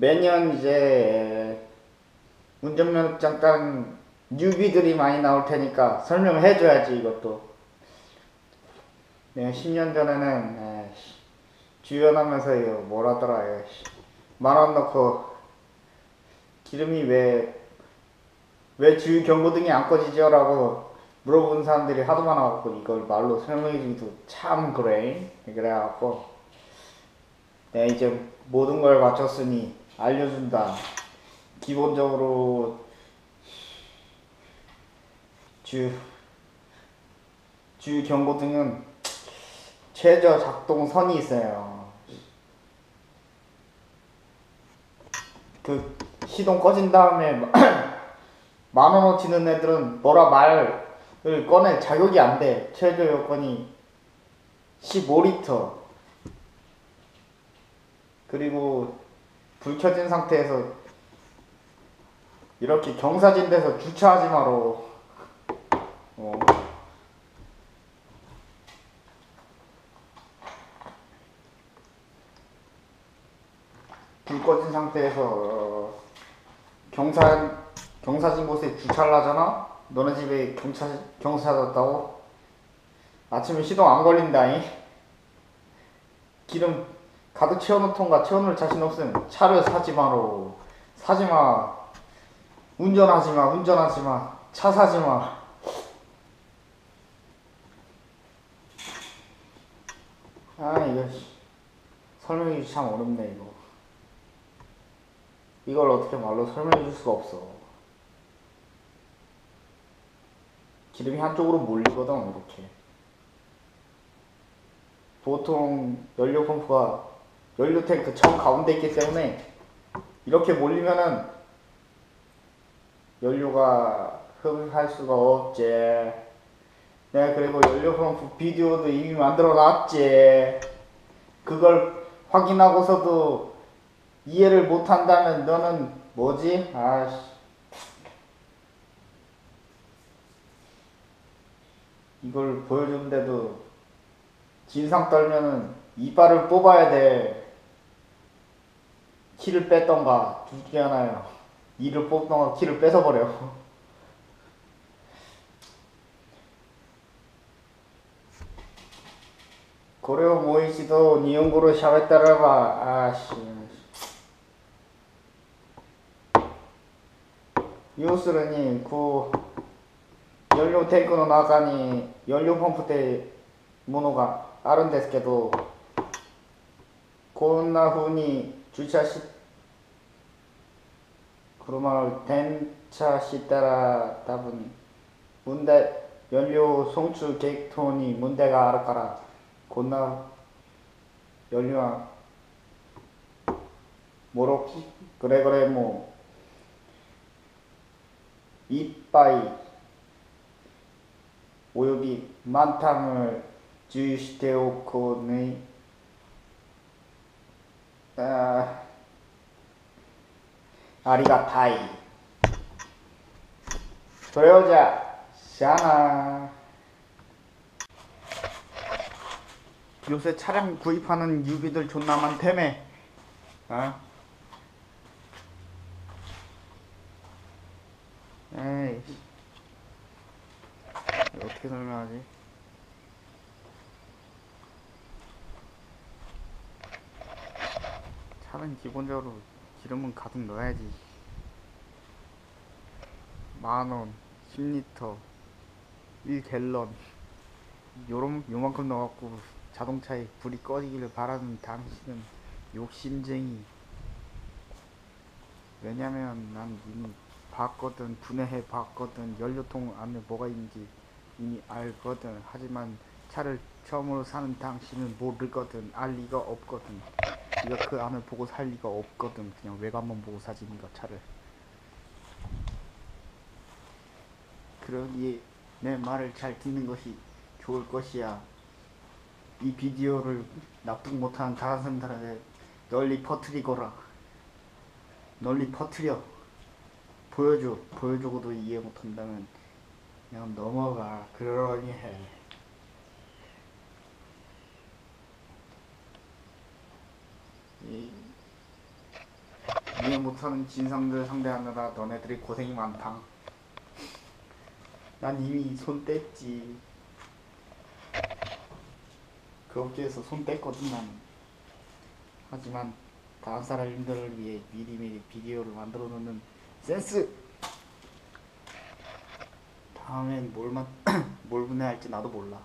매년 이제 운전면허증 딴 뉴비들이 많이 나올 테니까 설명을 해줘야지 이것도. 내가 10년 전에는 에이씨, 주연하면서 이거 뭐라더라 만원 넣고 기름이 왜 왜 주유 경고등이 안 꺼지죠? 라고 물어보는 사람들이 하도 많아갖고 이걸 말로 설명해주기도 참 그래 그래갖고 내가 이제 모든 걸 갖췄으니 알려준다 기본적으로 주 주유 경고등은 최저 작동 선이 있어요 그 시동 꺼진 다음에 만 원어 치는 애들은 뭐라 말을 꺼낼 자격이 안 돼. 최저 요건이 15리터. 그리고 불 켜진 상태에서 이렇게 경사진 데서 주차하지 마로. 어. 불 꺼진 상태에서 어, 경사 경사진 곳에 주차를 하잖아? 너네 집에 경차, 경사 졌다고? 아침에 시동 안 걸린다잉? 기름 가득 채워놓던가 채워놓을 자신 없으면 차를 사지 마로. 사지 마. 운전하지 마. 운전하지 마. 차 사지 마. 아, 이거, 씨. 설명이 참 어렵네, 이거. 이걸 어떻게 말로 설명해 줄 수가 없어. 기름이 한쪽으로 몰리거든 이렇게 보통 연료 펌프가 연료 탱크 정 가운데 있기 때문에 이렇게 몰리면은 연료가 흡입할 수가 없지 내가 그리고 연료 펌프 비디오도 이미 만들어 놨지 그걸 확인하고서도 이해를 못 한다면 너는 뭐지? 아씨 이걸 보여주는데도 진상 떨면은 이빨을 뽑아야 돼. 키를 뺐던가 둘 중에 하나요. 이를 뽑던가 키를 뺏어버려. 고려 모이시도 니온고로 샤베따라바 아씨 요스르니 그 연료 탱크の中に연료ポンプってものがあるんですけどこんな風に駐車し 구루마을 덴차 시따라 답은 문대 연료 송출 계획톤이 문대가 아르카라 곤나 연료와 모록 그래그래 뭐 이빠이 오욕이 만탕을 주시테오코의 아, 아리가타이 도레오자 샤나 요새 차량 구입하는 유비들 존나 많다며 어? 에이 어떻게 설명하지? 차는 기본적으로 기름은 가득 넣어야지 만원 10리터 1갤런 요런 요만큼 넣어갖고 자동차에 불이 꺼지기를 바라는 당신은 욕심쟁이 왜냐면 난 이미 봤거든 분해해 봤거든 연료통 안에 뭐가 있는지 이미 알거든. 하지만 차를 처음으로 사는 당신은 모르거든. 알 리가 없거든. 네가 그 안을 보고 살 리가 없거든. 그냥 외관만 보고 사지 니가 차를. 그러기에 내 말을 잘 듣는 것이 좋을 것이야. 이 비디오를 납득 못하는 다른 사람들한테 널리 퍼뜨리거라. 널리 퍼뜨려. 보여줘. 보여주고도 이해 못한다면 그냥 넘어가 그러니 해. 이 이해 못하는 진상들 상대하느라 너네들이 고생이 많다. 난 이미 손 뗐지. 그 업계에서 손 뗐거든 난. 하지만 다른 사람들을 위해 미리미리 비디오를 만들어 놓는 센스. 다음엔 뭘, 만, 뭘 분해할지 나도 몰라.